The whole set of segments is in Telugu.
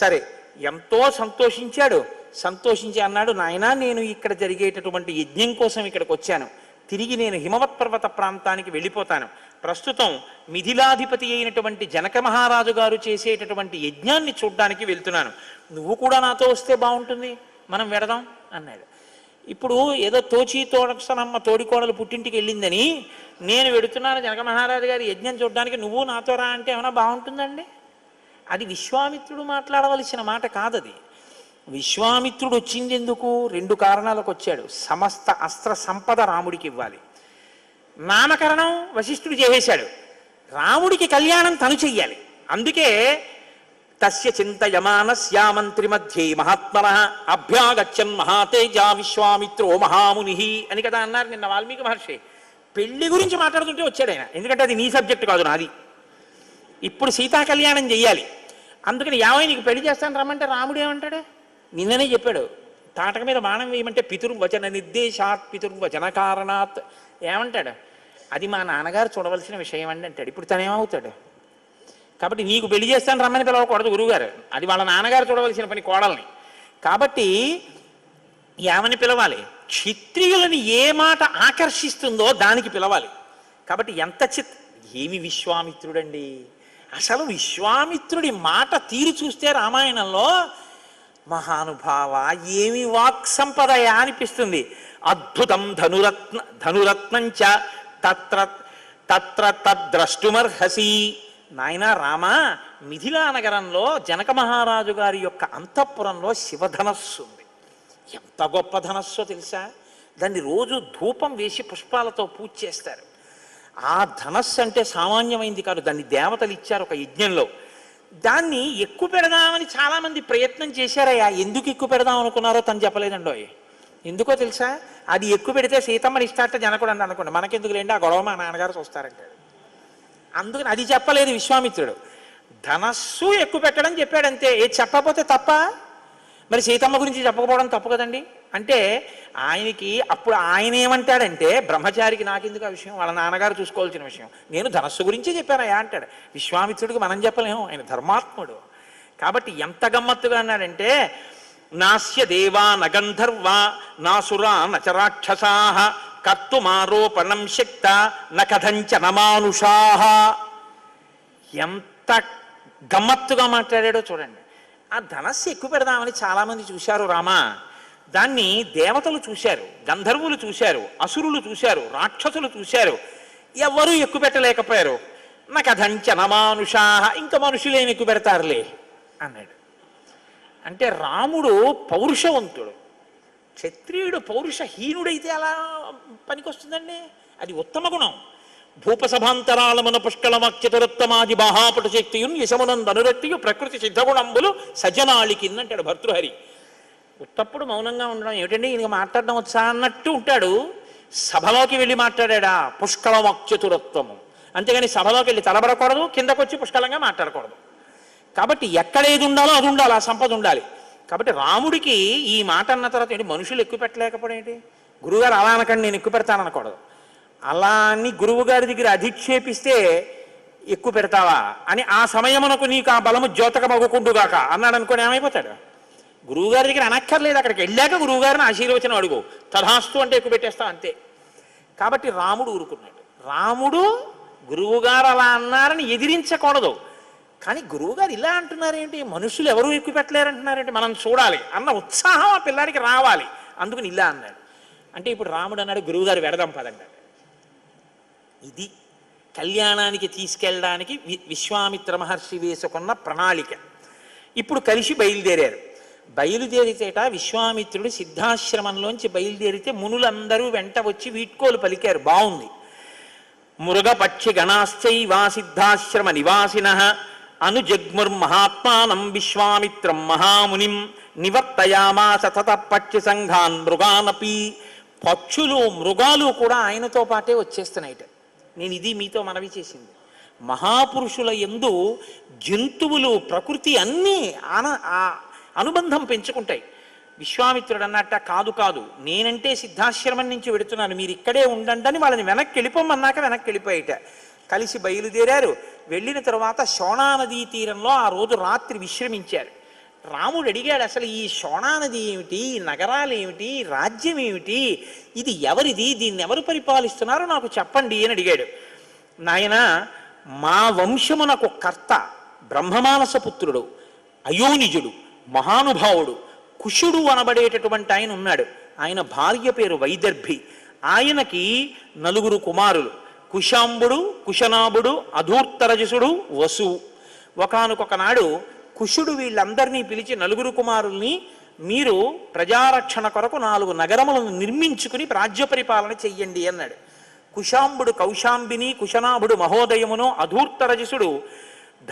సరే ఎంతో సంతోషించాడు. సంతోషించి అన్నాడు నాయనా నేను ఇక్కడ జరిగేటటువంటి యజ్ఞం కోసం ఇక్కడికి వచ్చాను. తిరిగి నేను హిమవత్ పర్వత ప్రాంతానికి వెళ్ళిపోతాను. ప్రస్తుతం మిథిలాధిపతి అయినటువంటి జనక మహారాజు గారు చేసేటటువంటి యజ్ఞాన్ని చూడ్డానికి వెళ్తున్నాను. నువ్వు కూడా నాతో వస్తే బాగుంటుంది. మనం వెడదాం అన్నాడు. ఇప్పుడు ఏదో తోచి తోడసనమ్మ తోడికోడలు పుట్టింటికి వెళ్ళిందని నేను వెడుతున్నాను జనక మహారాజు గారి యజ్ఞం చూడడానికి నువ్వు నాతో రా అంటే ఏమైనా బాగుంటుందండి? అది విశ్వామిత్రుడు మాట్లాడవలసిన మాట కాదది. విశ్వామిత్రుడు వచ్చింది ఎందుకు రెండు కారణాలకు వచ్చాడు. సమస్త అస్త్ర సంపద రాముడికి ఇవ్వాలి. నామకరణం వశిష్ఠుడు చేసేశాడు. రాముడికి కళ్యాణం తను చెయ్యాలి. అందుకే తస్య చింతయమానస్యామంత్రి మధ్యే మహాత్మన అభ్యాగచ్చన్ మహాతేజ విశ్వామిత్రో మహాముని అని కదా అన్నారు నిన్న వాల్మీకి మహర్షి. పెళ్ళి గురించి మాట్లాడుతుంటే వచ్చాడు ఆయన. ఎందుకంటే అది నీ సబ్జెక్ట్ కాదు నాది. ఇప్పుడు సీతా కళ్యాణం చెయ్యాలి. అందుకని యావై నీకు పెళ్ళి చేస్తాను రమ్మంటే రాముడు ఏమంటాడు? నిన్ననే చెప్పాడు తాటక మీద బాణం వేయమంటే పితుర్వచన నిర్దేశాత్ పితుర్వచన కారణాత్. ఏమంటాడు? అది మా నాన్నగారు చూడవలసిన విషయం అండి అంటాడు. ఇప్పుడు తను ఏమవుతాడు కాబట్టి నీకు పెళ్ళి చేస్తాను రమ్మని పిలవకూడదు గురువుగారు. అది వాళ్ళ నాన్నగారు చూడవలసిన పని కోడల్ని. కాబట్టి ఏమని పిలవాలి. క్షత్రియులని ఏ మాట ఆకర్షిస్తుందో దానికి పిలవాలి. కాబట్టి ఎంత చిత్ ఏమి విశ్వామిత్రుడండి? అసలు విశ్వామిత్రుడి మాట తీరు చూస్తే రామాయణంలో మహానుభావ ఏమి వాక్ సంపదయా అనిపిస్తుంది. అద్భుతం ధనురత్న ధనురత్నంచ తత్ర తత్ర తద్ద్రష్టుమర్హసి. నాయన రామ మిథిలా నగరంలో జనక మహారాజు గారి యొక్క అంతఃపురంలో శివధనస్సు ఉంది. ఎంత గొప్ప ధనస్సో తెలుసా? దాన్ని రోజు ధూపం వేసి పుష్పాలతో పూజ చేస్తారు. ఆ ధనస్సు అంటే సామాన్యమైంది కాదు. దాన్ని దేవతలు ఇచ్చారు ఒక యజ్ఞంలో. దాన్ని ఎక్కువ పెడదామని చాలామంది ప్రయత్నం చేశారయ్యా. ఎందుకు ఎక్కువ పెడదాం అనుకున్నారో తను చెప్పలేదండో ఎందుకో తెలుసా? అది ఎక్కువ పెడితే సీతమ్మని ఇష్టాట జనకూడదు అనుకోండి. మనకెందుకు లేండి? ఆ గొడవ మా నాన్నగారు చూస్తారంటాడు అందుకని అది చెప్పలేదు విశ్వామిత్రుడు. ధనస్సు ఎక్కువ పెట్టడం చెప్పాడంతే. ఏ చెప్పకపోతే తప్ప? మరి సీతమ్మ గురించి చెప్పకపోవడం తప్పు కదండి? అంటే ఆయనకి అప్పుడు ఆయన ఏమంటాడంటే బ్రహ్మచారికి నాకెందుకు ఆ విషయం? వాళ్ళ నాన్నగారు చూసుకోవాల్సిన విషయం. నేను ధనస్సు గురించే చెప్పానయా అంటాడు. విశ్వామిత్రుడికి మనం చెప్పలేము. ఆయన ధర్మాత్ముడు. కాబట్టి ఎంత గమ్మత్తుగా అన్నాడంటే నాస్య దేవా నగంధర్వ నాసురా నచరాక్షసా కర్తుమారోపణం శక్త నకథంచ నమానుషా ఎంత గమ్మత్తుగా మాట్లాడాడో చూడండి. ఆ ధనస్సు ఎక్కువ పెడదామని చాలామంది చూశారు రామా. దాన్ని దేవతలు చూశారు గంధర్వులు చూశారు అసురులు చూశారు రాక్షసులు చూశారు. ఎవరూ ఎక్కుపెట్టలేకపోయారు నాకు అధంచ నమానుషా ఇంకా మనుషులేమి ఎక్కువ పెడతారులే? అన్నాడు. అంటే రాముడు పౌరుషవంతుడు. క్షత్రియుడు పౌరుషహీనుడైతే అలా పనికొస్తుందండి? అది ఉత్తమ గుణం. భూపసభాంతరాళమున పుష్కళమక్షతురత్తమాది బాహాపట శక్తియున్ యశమునందనురక్తియు ప్రకృతి సిద్ధగుణంబులు సజ్జనాళికి అంటాడు భర్తృహరి. ఉత్తప్పుడు మౌనంగా ఉండడం ఏమిటండి? ఈయనకి మాట్లాడడం వచ్చా అన్నట్టు ఉంటాడు. సభలోకి వెళ్ళి మాట్లాడా పుష్కళమక్షతురత్వము అంతేగాని సభలోకి వెళ్ళి తలబడకూడదు కిందకొచ్చి పుష్కలంగా మాట్లాడకూడదు. కాబట్టి ఎక్కడ ఏది ఉండాలో అది ఉండాలి ఆ సంపద ఉండాలి. కాబట్టి రాముడికి ఈ మాట అన్న తర్వాత ఏంటి? మనుషులు ఎక్కువ పెట్టలేకపోవడం ఏంటి? గురువుగారు అలా అనకండి నేను ఎక్కువ పెడతాననకూడదు అలా అని గురువుగారి దగ్గర అధిక్షేపిస్తే ఎక్కువ పెడతావా? అని ఆ సమయమునకు నీకు ఆ బలము ద్యోతకమగుకుండుగాక అన్నాడు అనుకోని ఏమైపోతాడు? గురువుగారి దగ్గర అనక్కర్లేదు అక్కడికి. వెళ్ళాక గురువుగారిని ఆశీర్వచనం అడుగు. తథాస్తు అంటే ఎక్కువ పెట్టేస్తా అంతే. కాబట్టి రాముడు ఊరుకున్నాడు. రాముడు గురువుగారు అలా అన్నారని ఎదిరించకూడదు. కానీ గురువుగారు ఇలా అంటున్నారేంటి? మనుషులు ఎవరు ఎక్కువ పెట్టలేరంటున్నారేంటి? మనం చూడాలి. అన్న ఉత్సాహం ఆ పిల్లాడికి రావాలి. అందుకని ఇలా అన్నాడు. అంటే ఇప్పుడు రాముడు అన్నాడు గురువుగారు వెడదాం ఇది కళ్యాణానికి తీసుకెళ్ళడానికి వి విశ్వామిత్ర మహర్షి వేసుకున్న ప్రణాళిక. ఇప్పుడు కలిసి బయలుదేరారు. బయలుదేరితేట విశ్వామిత్రుడు సిద్ధాశ్రమంలోంచి బయలుదేరితే మునులందరూ వెంట వచ్చి వీట్కోలు పలికారు. బాగుంది మృగపక్షి గణాశ్చైవా సిద్ధాశ్రమ నివాసిన. అనుజగ్ముర్మహాత్మానం విశ్వామిత్రం మహామునిం నివర్తయామా సతత పక్షి సంఘాన్ మృగానపి. పక్షులు మృగాలు కూడా ఆయనతో పాటే వచ్చేస్తున్నాయిట. నేను ఇది మీతో మనవి చేసింది. మహాపురుషుల ఎందు జంతువులు ప్రకృతి అన్నీ ఆన ఆ- అనుబంధం పెంచుకుంటాయి. విశ్వామిత్రుడు అన్నట్ట కాదు కాదు నేనంటే సిద్ధాశ్రమం నుంచి వెడుతున్నాను. మీరు ఇక్కడే ఉండండి అని వాళ్ళని వెనక్కి వెళ్ళిపోమన్నాక వెనక్కి వెళ్ళిపోయేట. కలిసి బయలుదేరారు. వెళ్ళిన తర్వాత శోణానదీ తీరంలో ఆ రోజు రాత్రి విశ్రమించారు. రాముడు అడిగాడు అసలు ఈ శోణానది ఏమిటి? ఈ నగరాలు ఏమిటి? రాజ్యం ఏమిటి? ఇది ఎవరిది? దీన్ని ఎవరు పరిపాలిస్తున్నారో నాకు చెప్పండి అని అడిగాడు. నాయన మా వంశమునకు కర్త బ్రహ్మమానస పుత్రుడు అయోనిజుడు. మహానుభావుడు కుషుడు అనబడేటటువంటి ఆయన ఉన్నాడు. ఆయన భార్య పేరు వైదర్భి. ఆయనకి నలుగురు కుమారులు కుశాంబుడు కుశనాభుడు అధూర్తరజసుడు వసువు ఒకానొక నాడు కుషుడు వీళ్ళందరినీ పిలిచి నలుగురు కుమారుల్ని మీరు ప్రజారక్షణ కొరకు నాలుగు నగరములను నిర్మించుకుని రాజ్య పరిపాలన చెయ్యండి అన్నాడు. కుశాంబుడు కౌశాంబిని కుశనాభుడు మహోదయమును అధూర్తరజసుడు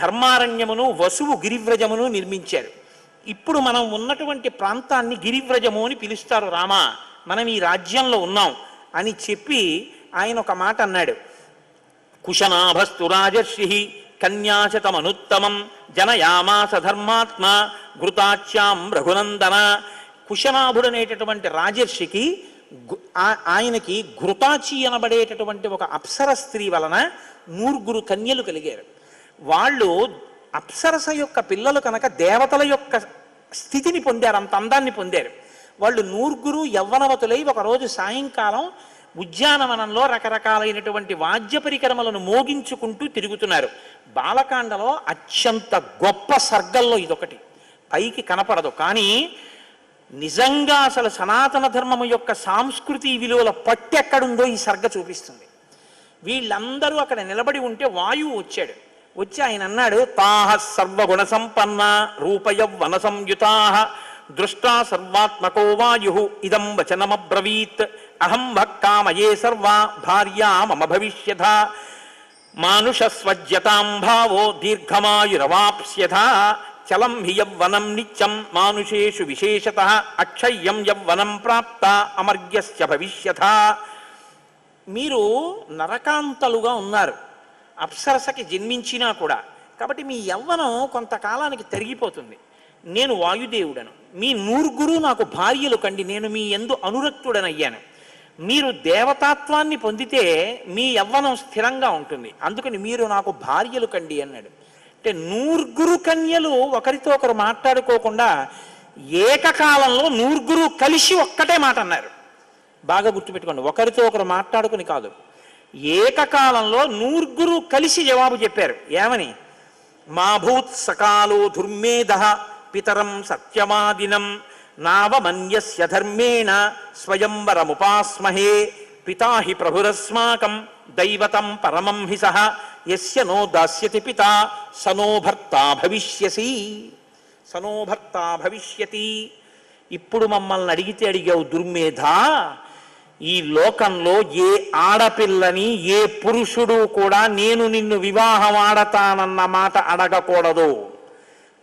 ధర్మారణ్యమును వసువు గిరివ్రజమును నిర్మించారు. ఇప్పుడు మనం ఉన్నటువంటి ప్రాంతాన్ని గిరివ్రజము అని పిలుస్తారు రామ. మనం ఈ రాజ్యంలో ఉన్నాం అని చెప్పి ఆయన ఒక మాట అన్నాడు. కుశనాభస్తు రాజర్షి కన్యాశతమనుత్తమం జనయామాస ధర్మాత్మ ఘృతాచ్యాం రఘునందన. కుశనాభుడు అనేటటువంటి రాజర్షికి ఆయనకి ఘృతాచి అనబడేటటువంటి ఒక అప్సర స్త్రీ వలన నూరుగురు కన్యలు కలిగారు. వాళ్ళు అప్సరస యొక్క పిల్లలు కనుక దేవతల యొక్క స్థితిని పొందారు అంత అందాన్ని పొందారు. వాళ్ళు నూర్గురు యవ్వనవతులై ఒకరోజు సాయంకాలం ఉద్యానవనంలో రకరకాలైనటువంటి వాద్య పరికరములను మోగించుకుంటూ తిరుగుతున్నారు. బాలకాండలో అత్యంత గొప్ప సర్గల్లో ఇదొకటి. పైకి కనపడదు. కానీ నిజంగా అసలు సనాతన ధర్మము యొక్క సాంస్కృతి విలువల పట్టు ఎక్కడుందో ఈ సర్గ చూపిస్తుంది. వీళ్ళందరూ అక్కడ నిలబడి ఉంటే వాయువు వచ్చాడు. వచ్చి ఆయన అన్నాడు తాహ సర్వగుణ సంపన్న రూపయవ్వన సంయుతా దృష్టా సర్వాత్మకో వాయు ఇదం వచనమబ్రవీత్ అహం భక్కామయే సర్వా భార్యా మమ భవిష్యథ మానుషస్వజ్యతాం భావో దీర్ఘమాయురవాప్స్యథ చలం హి యవ్వనం నిత్యం మానుషేషు విశేషత అక్షయ్యం యవ్వనం ప్రాప్త అమర్గ్యస్య భవిష్యథ. మీరు నరకాంతలుగా ఉన్నారు. అప్సరసకి జన్మించినా కూడా కాబట్టి మీ యవ్వనం కొంతకాలానికి తరిగిపోతుంది. నేను వాయుదేవుడను. మీ నూరుగురు నాకు భార్యలు కండి. నేను మీ ఎందు అనురక్తుడనయ్యాను. మీరు దేవతాత్వాన్ని పొందితే మీ యవ్వనం స్థిరంగా ఉంటుంది. అందుకని మీరు నాకు భార్యలు కండి అన్నాడు. అంటే నూరుగురు కన్యలు ఒకరితో ఒకరు మాట్లాడుకోకుండా ఏకకాలంలో నూరుగురు కలిసి ఒక్కటే మాట అన్నారు. బాగా గుర్తుపెట్టుకోండి. ఒకరితో ఒకరు మాట్లాడుకుని కాదు. ఏకకాలంలో నూర్గురు కలిసి జవాబు చెప్పారు. ఏమని? మాభూత్ సకాలో దుర్మేధ పితరం సత్యమాదినం నావమన్యస్య ధర్మేణ స్వయంవరముపాస్మహే పితాహి ప్రభురస్మాకం దైవతం పరమం హి సహ ఎస్య నో దాస్యతి పిత సనో భర్తా భవిష్యసి. సనో భర్తా భవిష్యతి. ఇప్పుడు మమ్మల్ని అడిగితే అడిగావు దుర్మేధ? ఈ లోకంలో ఏ ఆడపిల్లని ఏ పురుషుడు కూడా నేను నిన్ను వివాహం ఆడతానన్న మాట అడగకూడదు.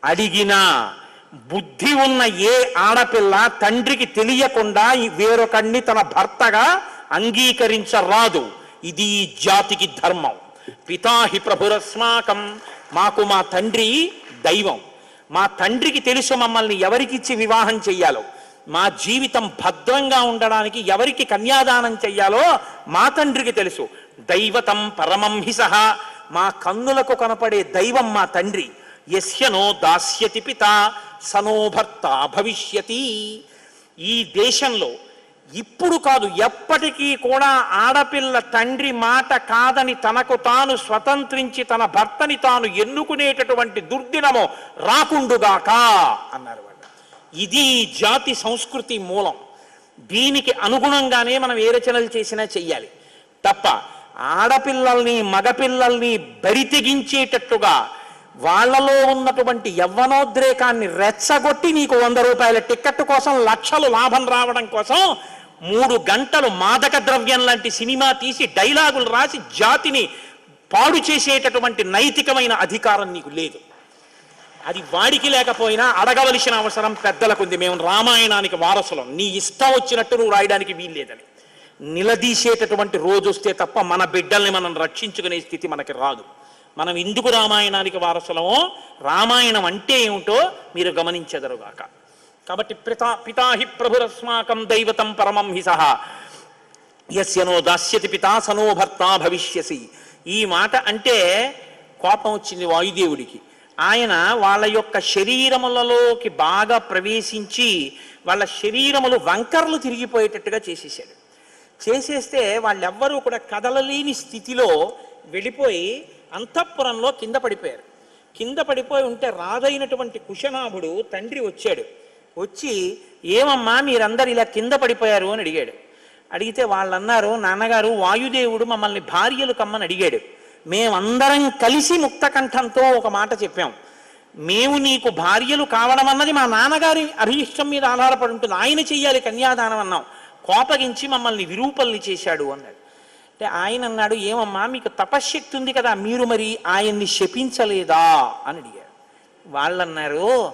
అడిగినా బుద్ధి ఉన్న ఏ ఆడపిల్ల తండ్రికి తెలియకుండా వేరొకణ్ణి వేరొకడిని తన భర్తగా అంగీకరించరాదు. ఇది ఈ జాతికి ధర్మం. పితాహి ప్రభురస్మాకం. మాకు మా తండ్రి దైవం. మా తండ్రికి తెలుసు మమ్మల్ని ఎవరికిచ్చి వివాహం చెయ్యాలో. మా జీవితం భద్రంగా ఉండడానికి ఎవరికి కన్యాదానం చెయ్యాలో మా తండ్రికి తెలుసు. దైవతం పరమం హి సహా. మా కన్నులకు కనపడే దైవం మా తండ్రి. యస్యనో దాస్యతి పిత. సనోభర్త భవిష్యతి. ఈ దేశంలో ఇప్పుడు కాదు ఎప్పటికీ కూడా ఆడపిల్ల తండ్రి మాట కాదని తనకు తాను స్వతంత్రించి తన భర్తని తాను ఎన్నుకునేటటువంటి దుర్దినము రాకుండుగాక అన్నారు ఇది జాతి సంస్కృతి మూలం. దీనికి అనుగుణంగానే మనం ఏ రచనలు చేసినా చెయ్యాలి. తప్ప ఆడపిల్లల్ని మగపిల్లల్ని బరితెగించేటట్టుగా వాళ్ళలో ఉన్నటువంటి యవ్వనోద్రేకాన్ని రెచ్చగొట్టి నీకు వంద రూపాయల టిక్కెట్ కోసం లక్షలు లాభం రావడం కోసం మూడు గంటలు మాదక ద్రవ్యం లాంటి సినిమా తీసి డైలాగులు రాసి జాతిని పాడు చేసేటటువంటి నైతికమైన అధికారం నీకు లేదు. అది వాడికి లేకపోయినా అడగవలసిన అవసరం పెద్దలకు ఉంది మేము రామాయణానికి వారసులం. నీ ఇష్టం వచ్చినట్టు నువ్వు రాయడానికి వీల్లేదని. నిలదీసేటటువంటి రోజు వస్తే తప్ప మన బిడ్డల్ని మనం రక్షించుకునే స్థితి మనకి రాదు. మనం ఎందుకు రామాయణానికి వారసులమో రామాయణం అంటే ఏమిటో మీరు గమనించెదరుగాక. కాబట్టి పితా పితాహి ప్రభురస్మాకం దైవతం పరమం హి సహా. యస్యనో దాస్యతి పితా సనో భర్త భవిష్యసి. ఈ మాట అంటే కోపం వచ్చింది వాయుదేవుడికి. ఆయన వాళ్ళ యొక్క శరీరములలోకి బాగా ప్రవేశించి వాళ్ళ శరీరములు వంకర్లు తిరిగిపోయేటట్టుగా చేసేసాడు చేసేస్తే వాళ్ళెవ్వరూ కూడా కదలలేని స్థితిలో వెళ్ళిపోయి అంతఃపురంలో కింద పడిపోయారు. కింద పడిపోయి ఉంటే రాదైనటువంటి కుశనాభుడు తండ్రి వచ్చాడు. వచ్చి ఏమమ్మా మీరందరు ఇలా కింద పడిపోయారు? అని అడిగాడు. అడిగితే వాళ్ళన్నారు నాన్నగారు వాయుదేవుడు మమ్మల్ని భార్యలు కమ్మని అడిగాడు. మేమందరం కలిసి ముక్తకంఠంతో ఒక మాట చెప్పాం. మేము నీకు భార్యలు కావడం అన్నది మా నాన్నగారి అభిష్టం మీద ఆధారపడి ఉంటుంది. ఆయన చెయ్యాలి కన్యాదానం అన్నాం. కోపగించి మమ్మల్ని విరూపల్ని చేశాడు అన్నాడు. అంటే ఆయన అన్నాడు ఏమమ్మా మీకు తపశ్శక్తి ఉంది కదా మీరు మరి ఆయన్ని శపించలేదా? అని అడిగాడు. వాళ్ళన్నారు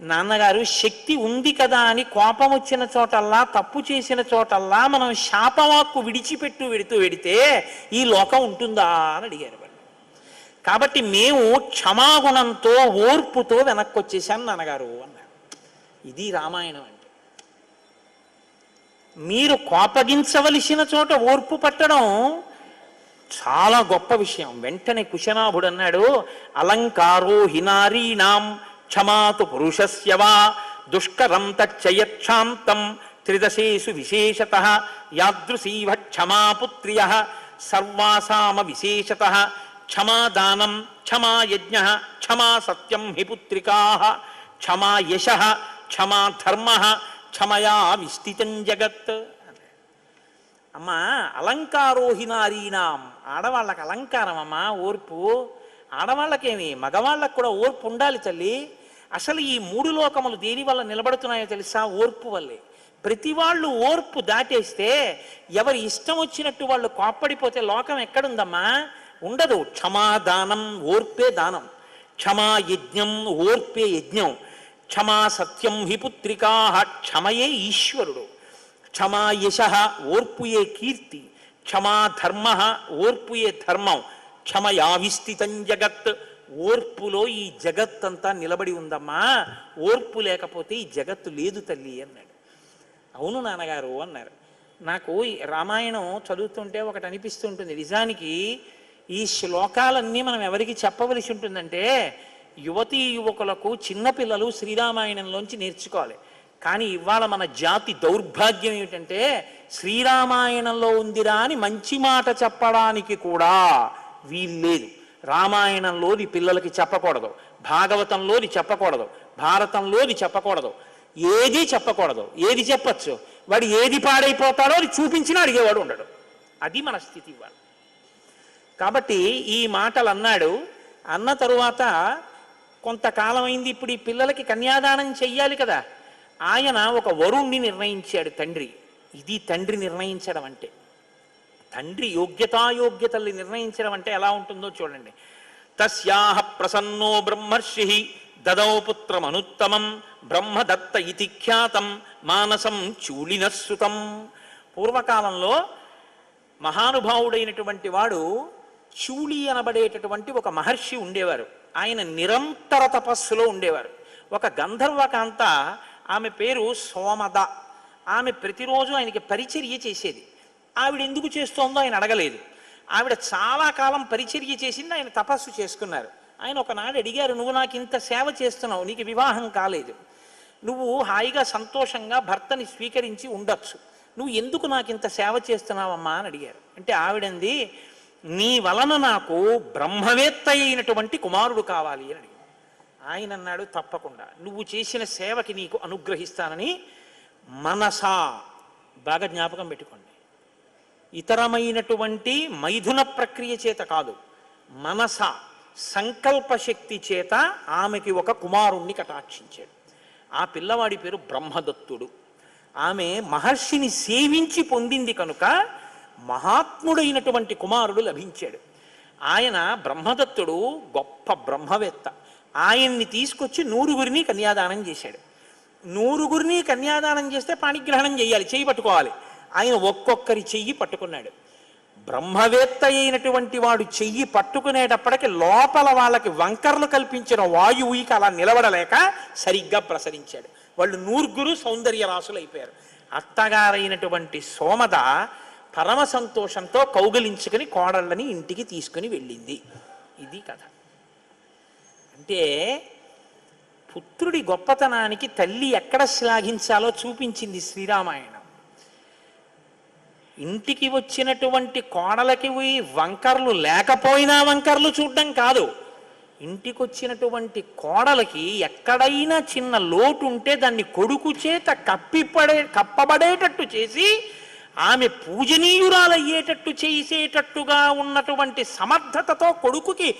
నాన్నగారు శక్తి ఉంది కదా అని కోపం వచ్చిన చోటల్లా తప్పు చేసిన చోటల్లా మనం శాపవాక్కు విడిచిపెట్టు వెడుతూ వెడితే ఈ లోకం ఉంటుందా అని అడిగారు వాళ్ళు. కాబట్టి మేము క్షమాగుణంతో ఓర్పుతో వెనక్కి వచ్చేసాను నాన్నగారు అన్నారు. ఇది రామాయణం అంటే మీరు కోపగించవలసిన చోట ఓర్పు పట్టడం చాలా గొప్ప విషయం. వెంటనే కుశనాభుడు అన్నాడు అలంకారో హినారీణాం క్షమాతు పురుషస్య వా దుష్కరం తచ్చయక్షాంతం త్రిదశేషు విశేషత యాదృశీవ క్షమాపుత్రియ సర్వాసామ విశేషత క్షమాదానం క్షమాయజ్ఞ క్షమా సత్యం హి పుత్రికా క్షమా యశ క్షమా ధర్మ క్షమయా విస్థితం జగత్ అమ్మ అలంకారోహినారీనాం ఆడవాళ్ళకి అలంకారం అమ్మా ఓర్పు. ఆడవాళ్ళకేమి? మగవాళ్ళకు కూడా ఓర్పు ఉండాలి తల్లి. అసలు ఈ మూడు లోకములు దేని వల్ల నిలబడుతున్నాయో తెలుసా? ఓర్పు వల్లే. ప్రతి వాళ్ళు ఓర్పు దాటేస్తే ఎవరి ఇష్టం వచ్చినట్టు వాళ్ళు కోప్పడిపోతే లోకం ఎక్కడుందమ్మా? ఉండదు. క్షమాదానం ఓర్పే దానం. క్షమా యజ్ఞం ఓర్పే యజ్ఞం. క్షమా సత్యం హి పుత్రికా క్షమయే ఈశ్వరుడు. క్షమా యశ ఓర్పుయే కీర్తి. క్షమా ధర్మ ఓర్పుయే ధర్మం. క్షమయావిస్థితం జగత్. ఓర్పులో ఈ జగత్తంతా నిలబడి ఉందమ్మా. ఓర్పు లేకపోతే ఈ జగత్తు లేదు తల్లి అన్నాడు. అవును నాన్నగారు అన్నారు. నాకు రామాయణం చదువుతుంటే ఒకటి అనిపిస్తుంటుంది. నిజానికి ఈ శ్లోకాలన్నీ మనం ఎవరికి చెప్పవలసి ఉంటుందంటే యువతీ యువకులకు చిన్నపిల్లలు శ్రీరామాయణంలోంచి నేర్చుకోవాలి. కానీ ఇవాళ మన జాతి దౌర్భాగ్యం ఏమిటంటే శ్రీరామాయణంలో ఉందిరా అని మంచి మాట చెప్పడానికి కూడా వీల్లేదు. రామాయణంలోది పిల్లలకి చెప్పకూడదు. భాగవతంలోది చెప్పకూడదు. భారతంలోది చెప్పకూడదు. ఏది చెప్పకూడదు? ఏది చెప్పచ్చు? వాడు ఏది పాడైపోతాడో అది చూపించినా అడిగేవాడు ఉండడు. అది మన స్థితి ఇవాళ కాబట్టి ఈ మాటలు అన్నాడు అన్న తరువాత కొంతకాలం అయింది ఇప్పుడు ఈ పిల్లలకి కన్యాదానం చెయ్యాలి కదా. ఆయన ఒక వరుణ్ణి నిర్ణయించాడు తండ్రి. ఇది తండ్రి నిర్ణయించడం అంటే. తండ్రి యోగ్యతాయోగ్యతల్ని నిర్ణయించడం అంటే ఎలా ఉంటుందో చూడండి. తస్యాహ ప్రసన్నో బ్రహ్మర్షి దదౌ పుత్రమనుత్తమం బ్రహ్మదత్త ఇతి ఖ్యాతం మానసం చూలినస్సుతం. పూర్వకాలంలో మహానుభావుడైనటువంటి వాడు చూళి అనబడేటటువంటి ఒక మహర్షి ఉండేవారు. ఆయన నిరంతర తపస్సులో ఉండేవారు. ఒక గంధర్వకాంత ఆమె పేరు సోమద. ఆమె ప్రతిరోజు ఆయనకి పరిచర్య చేసేది. ఆవిడ ఎందుకు చేస్తోందో ఆయన అడగలేదు. ఆవిడ చాలా కాలం పరిచర్య చేసింది ఆయన తపస్సు చేసుకున్నారు. ఆయన ఒకనాడు అడిగారు నువ్వు నాకు ఇంత సేవ చేస్తున్నావు నీకు వివాహం కాలేదు. నువ్వు హాయిగా సంతోషంగా భర్తని స్వీకరించి ఉండొచ్చు. నువ్వు ఎందుకు నాకు ఇంత సేవ చేస్తున్నావమ్మా? అని అడిగారు. అంటే ఆవిడంది నీ వలన నాకు బ్రహ్మవేత్త అయినటువంటి కుమారుడు కావాలి అని అడిగారు ఆయన అన్నాడు తప్పకుండా. నువ్వు చేసిన సేవకి నీకు అనుగ్రహిస్తానని మనసా బాగా జ్ఞాపకం పెట్టుకోండి. ఇతరమైనటువంటి మైథున ప్రక్రియ చేత కాదు మనస సంకల్పశక్తి చేత ఆమెకి ఒక కుమారుణ్ణి కటాక్షించాడు. ఆ పిల్లవాడి పేరు బ్రహ్మదత్తుడు. ఆమె మహర్షిని సేవించి పొందింది కనుక మహాత్ముడైనటువంటి కుమారుడు లభించాడు. ఆయన బ్రహ్మదత్తుడు గొప్ప బ్రహ్మవేత్త. ఆయన్ని తీసుకొచ్చి నూరుగురిని కన్యాదానం చేశాడు. నూరుగురిని కన్యాదానం చేస్తే పాణిగ్రహణం చేయాలి చేయి పట్టుకోవాలి. ఆయన ఒక్కొక్కరి చెయ్యి పట్టుకున్నాడు. బ్రహ్మవేత్త అయినటువంటి వాడు చెయ్యి పట్టుకునేటప్పటికి లోపల వాళ్ళకి వంకర్లు కల్పించిన వాయువుకి అలా నిలబడలేక సరిగ్గా ప్రసరించాడు. వాళ్ళు నూర్గురు సౌందర్య రాసులు అయిపోయారు. అత్తగారైనటువంటి సోమద పరమ సంతోషంతో కౌగలించుకుని కోడళ్ళని ఇంటికి తీసుకుని వెళ్ళింది. ఇది కథ. అంటే పుత్రుడి గొప్పతనానికి తల్లి ఎక్కడ శ్లాఘించాలో చూపించింది శ్రీరామాయణం. ఇంటికి వచ్చినటువంటి కోడలకి పోయి వంకర్లు లేకపోయినా వంకర్లు చూడడం కాదు. ఇంటికి వచ్చినటువంటి కోడలకి ఎక్కడైనా చిన్న లోటు ఉంటే దాన్ని కొడుకు చేత కప్పిపడే కప్పబడేటట్టు చేసి ఆమె పూజనీయురాలయ్యేటట్టు చేసేటట్టుగా ఉన్నటువంటి సమర్థతతో కొడుకుకి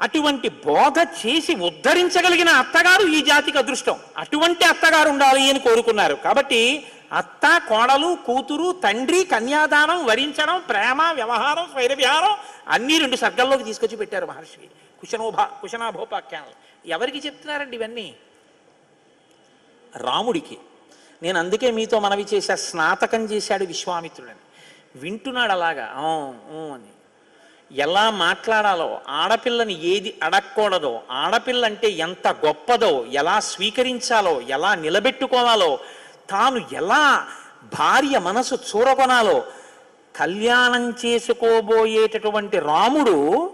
అటువంటి బోధ చేసి ఉద్ధరించగలిగిన అత్తగారు ఈ జాతికి అదృష్టం. అటువంటి అత్తగారు ఉండాలి అని కోరుకున్నారు. కాబట్టి అత్త కోడలు కూతురు తండ్రి కన్యాదానం వరించడం ప్రేమ వ్యవహారం స్వైరవిహారం అన్నీ రెండు సర్గల్లోకి తీసుకొచ్చి పెట్టారు మహర్షి. కుశనోభా కుశనాభోపాఖ్యానం ఎవరికి చెప్తున్నారండి ఇవన్నీ? రాముడికి. నేను అందుకే మీతో మనవి చేశా స్నాతకం చేశాడు విశ్వామిత్రుడని. వింటున్నాడు అలాగా? అని. ఎలా మాట్లాడాలో ఆడపిల్లని ఏది అడగకూడదో ఆడపిల్ల అంటే ఎంత గొప్పదో ఎలా స్వీకరించాలో ఎలా నిలబెట్టుకోవాలో తాను ఎలా భార్య మనసు చూరగొనాలో కళ్యాణం చేసుకోబోయేటటువంటి రాముడు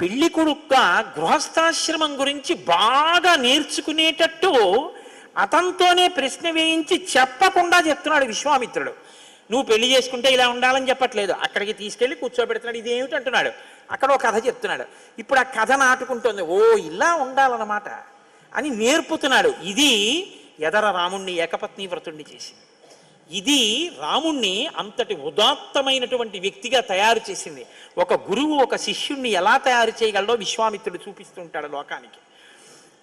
పెళ్ళి కొడుక్క గృహస్థాశ్రమం గురించి బాగా నేర్చుకునేటట్టు అతనితోనే ప్రశ్న వేయించి చెప్పకుండా చెప్తున్నాడు విశ్వామిత్రుడు. నువ్వు పెళ్ళి చేసుకుంటే ఇలా ఉండాలని చెప్పట్లేదు. అక్కడికి తీసుకెళ్ళి కూర్చోబెడుతున్నాడు. ఇదేమిటి అంటున్నాడు. అక్కడ ఒక కథ చెప్తున్నాడు. ఇప్పుడు ఆ కథ నాటుకుంటోంది. ఓ ఇలా ఉండాలన్నమాట అని నేర్పుతున్నాడు. ఇది ఎదర రాముణ్ణి ఏకపత్ని వ్రతుణ్ణి చేసింది. ఇది రాముణ్ణి అంతటి ఉదాత్తమైనటువంటి వ్యక్తిగా తయారు చేసింది. ఒక గురువు ఒక శిష్యుణ్ణి ఎలా తయారు చేయగలడో విశ్వామిత్రుడు చూపిస్తుంటాడు లోకానికి.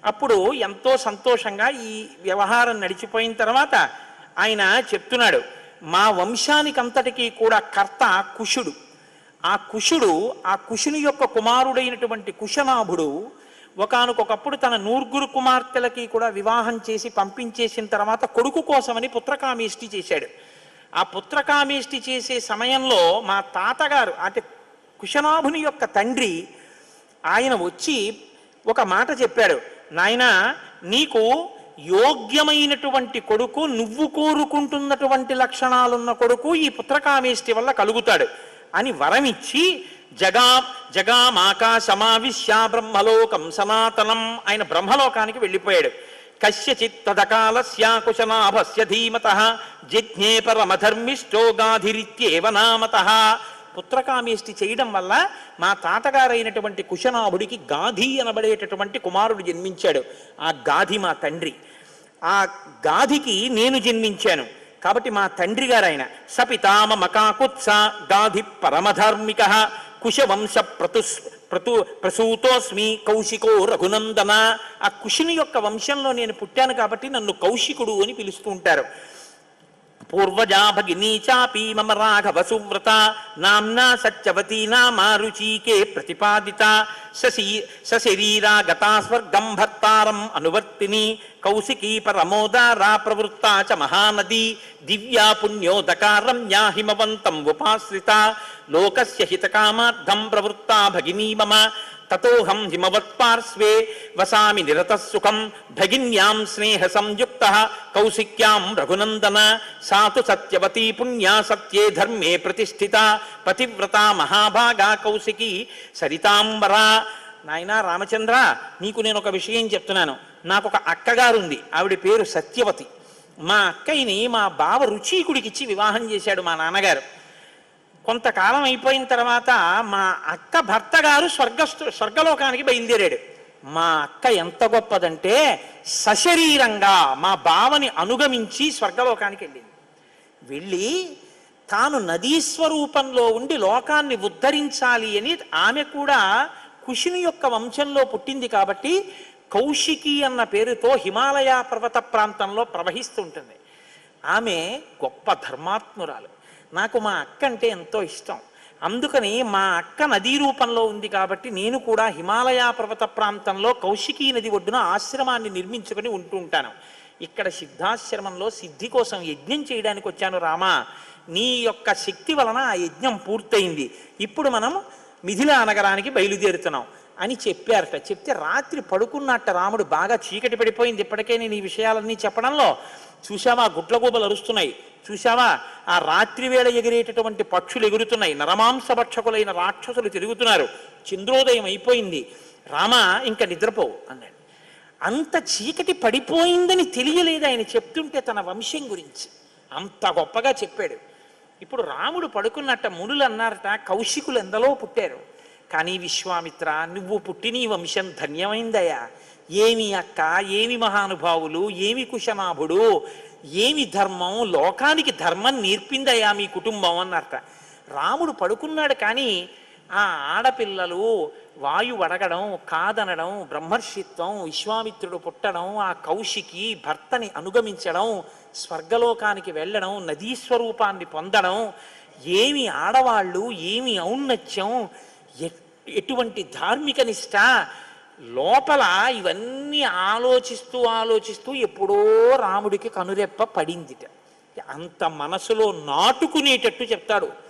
అప్పుడు ఎంతో సంతోషంగా ఈ వ్యవహారం నడిచిపోయిన తర్వాత ఆయన చెప్తున్నాడు మా వంశానికి అంతటికీ కూడా కర్త కుషుడు. ఆ కుషుడు ఆ కుషుని యొక్క కుమారుడైనటువంటి కుశనాభుడు ఒకనకొకప్పుడు తన నూర్గురు కుమార్తెలకి కూడా వివాహం చేసి పంపించేసిన తర్వాత కొడుకు కోసమని పుత్రకామేష్టి చేశాడు. ఆ పుత్రకామేష్టి చేసే సమయంలో మా తాతగారు అంటే కుశనాభుని యొక్క తండ్రి ఆయన వచ్చి ఒక మాట చెప్పాడు. నాయన నీకు యోగ్యమైనటువంటి కొడుకు నువ్వు కోరుకుంటున్నటువంటి లక్షణాలున్న కొడుకు ఈ పుత్రకామేష్టి వల్ల కలుగుతాడు అని వరమిచ్చి జగా జగామాకాశమావిశ్య బ్రహ్మలోకం సనాతనం ఆయన బ్రహ్మలోకానికి వెళ్ళిపోయాడు. కశ్యచిత్ తదకాలస్య కుశనాభస్య ధీమత జిజ్ఞే పరమధర్మిష్టో గాధిరిత్యేవ నామత. పుత్రకామేష్టి చేయడం వల్ల మా తాతగారైనటువంటి కుశనాభుడికి గాధి అనబడేటటువంటి కుమారుడు జన్మించాడు. ఆ గాధి మా తండ్రి. ఆ గాధికి నేను జన్మించాను. కాబట్టి మా తండ్రి గారు ఆయన సపితామ మకాకుత్స గాధి పరమధార్మిక. కుశవంశ ప్రతు ప్రతు ప్రసూతోస్మి కౌశికో రఘునందన. ఆ కుశుని యొక్క వంశంలో నేను పుట్టాను కాబట్టి నన్ను కౌశికుడు అని పిలుస్తూ ఉంటారు. పూర్వజా భగినీ చాపి మమ రాఘవ సువ్రత. నామ్నా సత్యవతీ నామారుచీకే ప్రతిపాదిత. సశీ సశరీరా గతా స్వర్గం భర్తారం అనువర్తిని. కౌశికీ పరమోదారా ప్రవృత్తా చ మహానది. దివ్యా పుణ్యోదకారం రమ్యా హిమవంతం ఉపాశ్రిత. లోకస్య హితకామార్థం ప్రవృత్తా భగినీ మమ తతోహం హిమవత్పార్శ్వే వసామి నిరతసుఖం భగిన్యాం స్నేహ సంయుక్త కౌశిక్యాం రఘునందన సాతు సత్యవతీ పుణ్యా సత్యే ధర్మే ప్రతిష్ఠిత పతివ్రత మహాభాగా కౌశికి సరితాంబరా నాయనా రామచంద్ర నీకు నేను ఒక విషయం చెప్తున్నాను. నాకు ఒక అక్కగారుంది ఆవిడ పేరు సత్యవతి. మా అక్కయ్యని మా బావ రుచీకుడికిచ్చి వివాహం చేశాడు మా నాన్నగారు. కొంతకాలం అయిపోయిన తర్వాత మా అక్క భర్త గారు స్వర్గ స్వర్గలోకానికి బయలుదేరాడు. మా అక్క ఎంత గొప్పదంటే సశరీరంగా మా బావని అనుగమించి స్వర్గలోకానికి వెళ్ళింది. వెళ్ళి తాను నదీ స్వరూపంలో ఉండి లోకాన్ని ఉద్ధరించాలి అని ఆమె కూడా కుషిని యొక్క వంశంలో పుట్టింది కాబట్టి కౌశికి అన్న పేరుతో హిమాలయ పర్వత ప్రాంతంలో ప్రవహిస్తుంటుంది. ఆమె గొప్ప ధర్మాత్మురాలు. నాకు మా అక్క అంటే ఎంతో ఇష్టం. అందుకని మా అక్క నదీ రూపంలో ఉంది కాబట్టి నేను కూడా హిమాలయ పర్వత ప్రాంతంలో కౌశికీ నది ఒడ్డున ఆశ్రమాన్ని నిర్మించుకొని ఉంటూ ఉంటాను. ఇక్కడ సిద్ధాశ్రమంలో సిద్ధి కోసం యజ్ఞం చేయడానికి వచ్చాను రామా. నీ యొక్క శక్తి వలన ఆ యజ్ఞం పూర్తయింది. ఇప్పుడు మనం మిథిలా నగరానికి బయలుదేరుతున్నాం. అని చెప్పారట. చెప్తే రాత్రి పడుకున్నట్ట రాముడు బాగా చీకటి పడిపోయింది ఇప్పటికే నేను ఈ విషయాలన్నీ చెప్పడంలో. చూశావా? గుడ్లగూబలు అరుస్తున్నాయి. చూశావా? ఆ రాత్రి వేళ ఎగిరేటటువంటి పక్షులు ఎగురుతున్నాయి. నరమాంస భక్షకులైన రాక్షసులు తిరుగుతున్నారు. చంద్రోదయం అయిపోయింది. రామ ఇంకా నిద్రపోవు అన్నాడు. అంత చీకటి పడిపోయిందని తెలియలేదు ఆయన చెప్తుంటే తన వంశం గురించి. అంత గొప్పగా చెప్పాడు. ఇప్పుడు రాముడు పడుకున్నట్ట మునులు అన్నారట కౌశికులు ఎందలో పుట్టారు. కానీ విశ్వామిత్ర నువ్వు పుట్టిన వంశం ధన్యమైందయ్యా. ఏమి అక్క ఏమి మహానుభావులు ఏమి కుశనాభుడు ఏమి ధర్మం లోకానికి ధర్మం నేర్పిందయ్యా మీ కుటుంబం అన్నర్థ రాముడు పడుకున్నాడు కానీ ఆ ఆడపిల్లలు వాయు అడగడం కాదనడం బ్రహ్మర్షిత్వం విశ్వామిత్రుడు పుట్టడం ఆ కౌశికి భర్తని అనుగమించడం స్వర్గలోకానికి వెళ్ళడం నదీ స్వరూపాన్ని పొందడం ఏమి ఆడవాళ్ళు ఏమి ఔన్నత్యం ఎటువంటి ధార్మిక నిష్ట లోపల ఇవన్నీ ఆలోచిస్తూ ఆలోచిస్తూ ఎప్పుడో రాముడికి కనురెప్ప పడిందిట. అంత మనసులో నాటుకునేటట్టు చెప్తాడు.